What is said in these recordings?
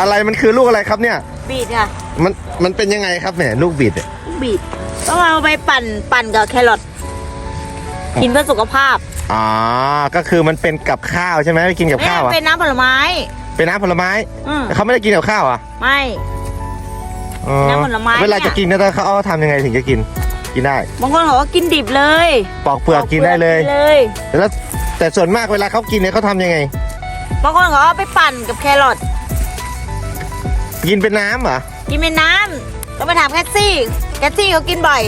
อะไรมันคือลูกอะไรครับเนี่ย บีดค่ะ มันมันเป็นยังไงครับเนี่ยลูกบิดเนี่ยบีดต้องเอาไปปั่นปั่นกับแครอทกินเพื่อสุขภาพอ๋อก็คือมันเป็นกับข้าวใช่ไหมไปกินกับไม่ข้าวอะเป็นน้ำผลไม้ เป็นน้ำผลไม้อืม แต่เขาไม่ได้กินกับข้าวอะไม่ อ๋อน้ำผลไม้เวลาจะกินเนี่ยเขาเอาทำยังไงถึงจะกิน กินได้ บางคนเขาก็กินดิบเลยปอกเปลือกกินได้เลยกินเลยแล้วแต่ส่วนมากเวลาเขากินเนี่ยเขาทำยังไง บางคนเขาเอาไปปั่นกับแครอท กินเป็นน้ำเหรอกินเป็นน้ำต้องไปถามแคทซี่แคทซี่เขากินบ่อย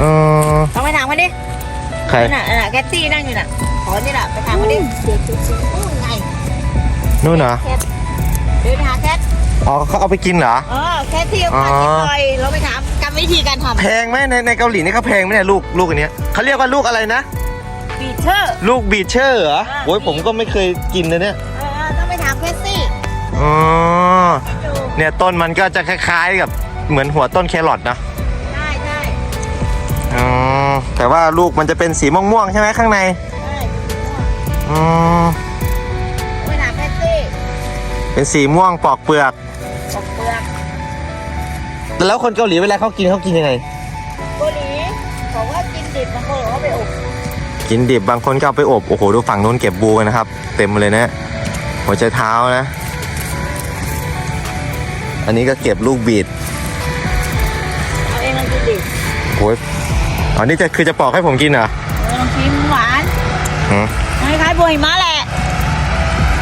อ๋อต้องไปถามเขาดิใครน่ะน่ะแคทซี่นั่งอยู่น่ะขอนี่แหละไปถามเขาดิอู้ไงนู่นเหรอแคทเดินไปหาแคทอ๋อเขาเอาไปกินเหรอ เออแคทซี่เขาปั่นกินบ่อยเราไปถามกรรมวิธีการทแพงไหมในในเกาหลีนี่เขาแพงไหมเนี่ยลูกลูกอันเนี้ยเขาเรียกว่าลูกอะไรนะำบีเชอร์ ลูกบีเชอร์เหรออ่า โอ้ยผมก็ไม่เคยกินเลยเนี่ยเออต้องไปถามแคทซี่อ๋อดู เนี่ยต้นมันก็จะคล้ายๆกับเหมือนหัวต้นแครอทนะใช่ใช่อ๋อแต่ว่าลูกมันจะเป็นสีม่วงๆใช่ไหมข้างในใช่อ๋อไปถามแคทซี่เป็นสีม่วงปอกเปลือกปอกเปลือกแล้วคนเกาหลีเวลาเขากินเขากินยังไงเกาหลีบอกว่ากินดิบบางคนบอกว่าไปอบกินดิบบางคนก็เอาไปอบโอ้โหดูฝั่งนู้นเก็บบูกันนะครับ เต็มเลยนะหัวใจเท้านะ อันนี้ก็เก็บลูกบีดเอาเองลองกินดิโอ้ยอันนี้จะคือจะปอกให้ผมกินเหรอเออลองชิมหวานหือคล้ายๆบัวหิมะแหละ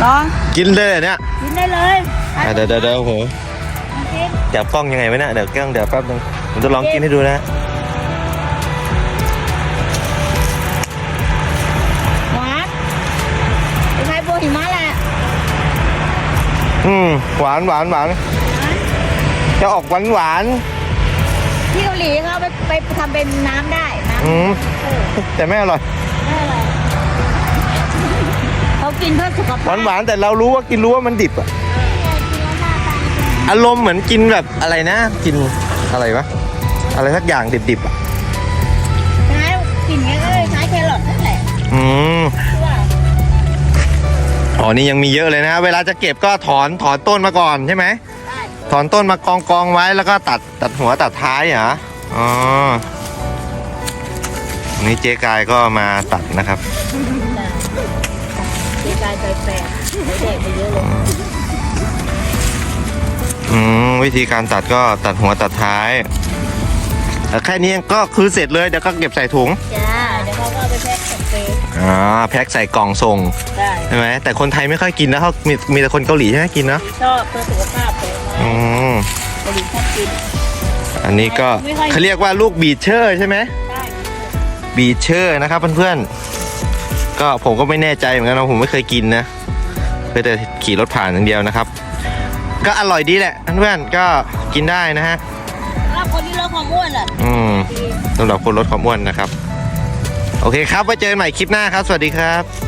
ลองกินเลยเหรอเนี่ยกินได้เลยอะเดี๋ยวเดี๋ยวเดี๋ยวโอ้โหลองกินจับกล้องยังไงไว้เนี่ยเดี๋ยวกล้องเดี๋ยวแป๊บนึงผมจะลองกินให้ดูนะหวานคล้ายๆบัวหิมะแหละ อืมหวานหวานหวาน จะออกหวานหวานที่เกาหลีเขาไปไปทำเป็นน้ำได้น้ำอืมเออแต่ไม่อร่อยไม่อะไรเขากินเพื่อสุขภาพหวานหวานแต่เรารู้ว่ากินรู้ว่ามันดิบอะกินแล้วหน้าตาดีอารมณ์เหมือนกินแบบอะไรนะ กินอะไรวะอะไรสักอย่างดิบๆอะคล้ายกินอย่างเงี้ยก็เลยคล้ายแครอทนั่นแหละอืมที่ว่าอ๋อนี่ยังมีเยอะเลยนะ เวลาจะเก็บก็ถอนถอนต้นมาก่อนใช่ไหมได้ถ อนต้นมากองกองไว้แล้วก็ตัดตัดหัวตัดท้ายเหรออ๋อวันนี่เจ๊กายก็มาตัดนะครับดีกายใจแปลกไม่แดกไปเยอะเลยอืมวิธีการตัดก็ตัดหัวตัดท้ายแต่แค่นี้ก็คือเสร็จเลยเดี๋ยวก็เก็บใส่ถุงจ้าเดี๋ยวเขาก็เอาไปแพ็คใส่เปรย์ อ่าแพ็คใส่กล่องส่งได้ใช่ไหมแต่คนไทยไม่ค่อยกินนะเขามีมีแต่คนเกาหลีใช่ไหมกินเนาะชอบเพื่อสุขภาพเลยอืมเกาหลีชอบกิน อันนี้ก็ไม่ค่อย เขาเรียกว่าลูกบีเชอร์ใช่ไหม ได้บีเชอร์นะครับเพื่อนๆ ก็ผมก็ไม่แน่ใจเหมือนกันนะผมไม่เคยกินนะเคยแต่ขี่รถผ่านอย่างเดียวนะครับ ก็อร่อยดีแหละ เพื่อนๆก็กินได้นะฮะถ้าคนที่ลดความอ้วนอะอืมดีสำหรับคนลดความอ้วนนะครับ โอเคครับไว้เจอกันใหม่คลิปหน้าครับ สวัสดีครับ